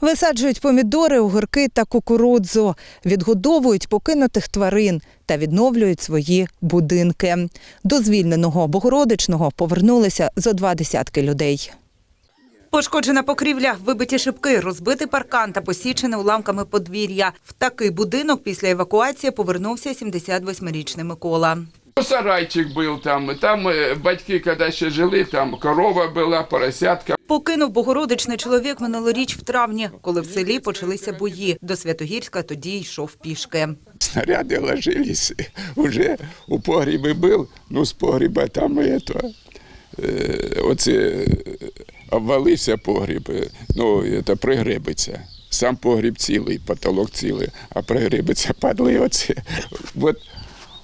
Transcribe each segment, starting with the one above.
Висаджують помідори, огірки та кукурудзу, відгодовують покинутих тварин та відновлюють свої будинки. До звільненого Богородичного повернулися зо два десятки людей. Пошкоджена покрівля, вибиті шибки, розбитий паркан та посічене уламками подвір'я. В такий будинок після евакуації повернувся 78-річний Микола. Ну, Сарайчик був там, там е, батьки, коли ще жили, там корова була, поросятка. Покинув Богородичний чоловік минулоріч в травні, коли в селі почалися бої. До Святогірська тоді йшов пішки. Снаряди ложились, уже у погрібі був, ну з погріба там это, е, оце е, обвалився погріб, ну это, пригребиться. Сам погріб цілий, потолок цілий, а пригребиться падли оце. Вот,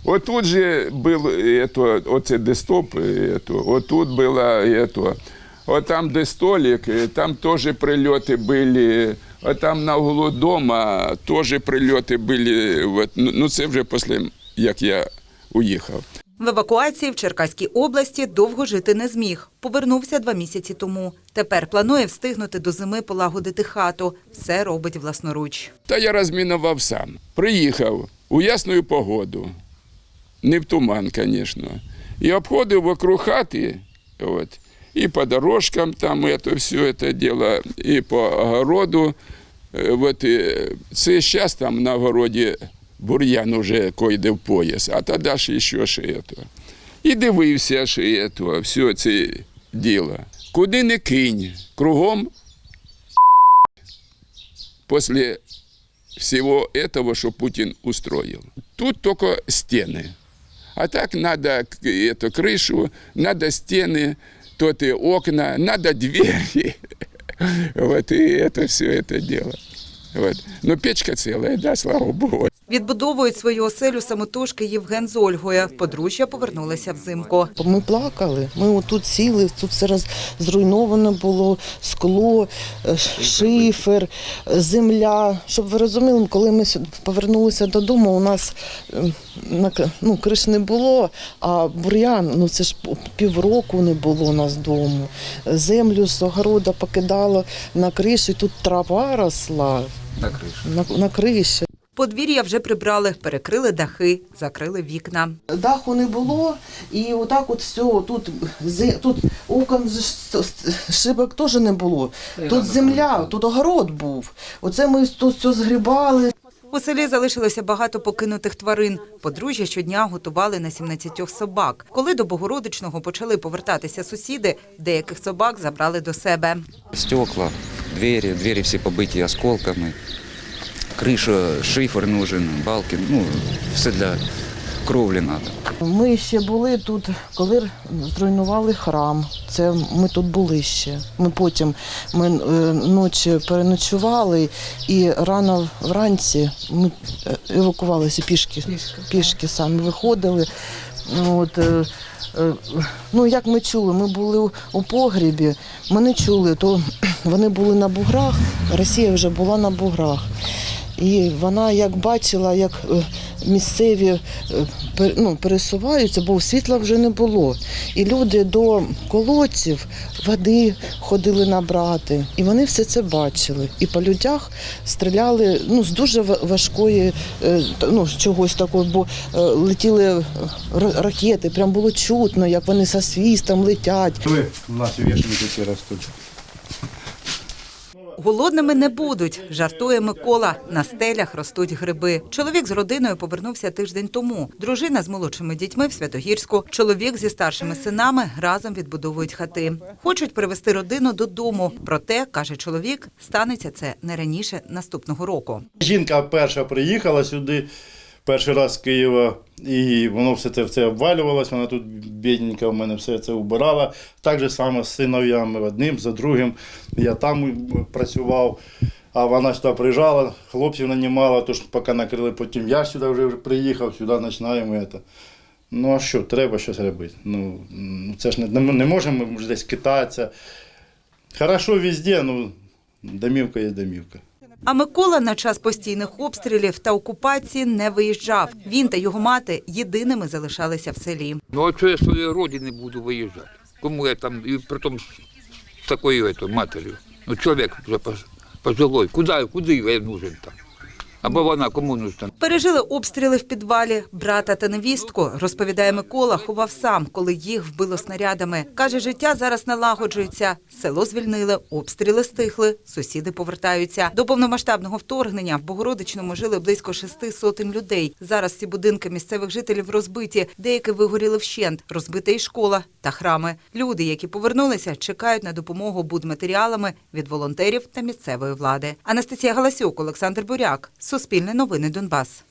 отут же був это, оце дестоп, это, отут було это, от там, де столик, е, там теж прильоти були. А там на углу дома теж прильоти були. От, ну, ну, це вже після, як я уїхав. В евакуації в Черкаській області довго жити не зміг. Повернувся два місяці тому. Тепер планує встигнути до зими полагодити хату. Все робить власноруч. Та я розмінував сам. Приїхав у ясну погоду, не в туман, звісно. І обходив вокруг хати, от, і по дорожкам там это, все це діло, і по огороду. Е, От, і це зараз там на огороді бур'ян уже койде в пояс, а тоді ж ще ж это. І дивився ж это, все це діло. Куди не кинь, кругом после всего этого, что Путин устроил. Тут только стены. А так надо к- эту крышу, надо стены, то и окна, надо двери. Вот, и это все это дело. Вот. Но печка целая, да, слава богу. Відбудовують свою оселю самотужки Євген з Ольгою. Подружжя повернулися взимку. Ми плакали. Ми отут сіли, тут все роз- зруйновано було, скло, е, шифер, земля. Щоб ви розуміли, коли ми повернулися додому, у нас е, на к- ну, криш не було, а бур'ян, ну це ж півроку не було у нас дому. Землю з огорода покидало на кришу, і тут трава росла на кришу. на, на криші. Подвір'я вже прибрали, перекрили дахи, закрили вікна. Даху не було, і отак от все, тут, тут окон шибок теж не було. Тут земля, тут огород був. Оце ми тут все згрібали. У селі залишилося багато покинутих тварин. Подружжя щодня готували на 17 собак. Коли до Богородичного почали повертатися сусіди, деяких собак забрали до себе. Стекла, двері, двері всі побиті осколками, криша, шифер нужен, балки, ну, все для кровлі треба. Ми ще були тут, коли зруйнували храм. Це ми тут були ще. Ми потім ми е, ночі переночували і рано вранці ми е, евакувалися пішки. Пішки самі виходили. Ну, От, е, ну, як ми чули, ми були у- у погрібі, ми не чули, то вони були на буграх, Росія вже була на буграх. І вона як бачила, як е, місцеві е, ну, пересуваються, бо світла вже не було. І люди до колодців води ходили набрати. І вони все це бачили. І по людях стріляли ну, з дуже важкої е, ну, чогось такого, бо летіли ракети, прям було чутно, як вони со свістом летять. Ви нас вішенки ці ростуть. Голодними не будуть, жартує Микола. На стелях ростуть гриби. Чоловік з родиною повернувся тиждень тому. Дружина з молодшими дітьми в Святогірську. Чоловік зі старшими синами разом відбудовують хати. Хочуть привезти родину додому. Проте, каже чоловік, станеться це не раніше наступного року. Жінка перша приїхала сюди перший раз з Києва, і воно все це, все обвалювалось, вона тут бідненька в мене все це убирала. Так же само з синов'ями одним, за другим. Я там працював, а вона сюди приїжджала, хлопців нанімала, тож поки накрили, потім я сюди вже приїхав, сюди починаємо. Це. Ну а що, треба щось робити. Ну, це ж не, не можемо десь китатися. Хорошо везде, ну домівка є домівка. А Микола на час постійних обстрілів та окупації не виїжджав. Він та його мати єдиними залишалися в селі. Ну а что я с своей родины буду выезжать? Кому я там, и притом с, с такой этой матерью? Ну человек уже пош- пожилой. Куди, куди я нужен там? Або вона кому нужна? Пережили обстріли в підвалі. Брата та невістку, розповідає Микола, ховав сам, коли їх вбило снарядами. Каже, життя зараз налагоджується. Село звільнили, обстріли стихли, сусіди повертаються. До повномасштабного вторгнення в Богородичному жили близько шести сотень людей. Зараз ці будинки місцевих жителів розбиті, деякі вигоріли вщент, розбита і школа та храми. Люди, які повернулися, чекають на допомогу будматеріалами від волонтерів та місцевої влади. Анастасія Галасюк, Олександр Буряк, Суспільне новини Донбас.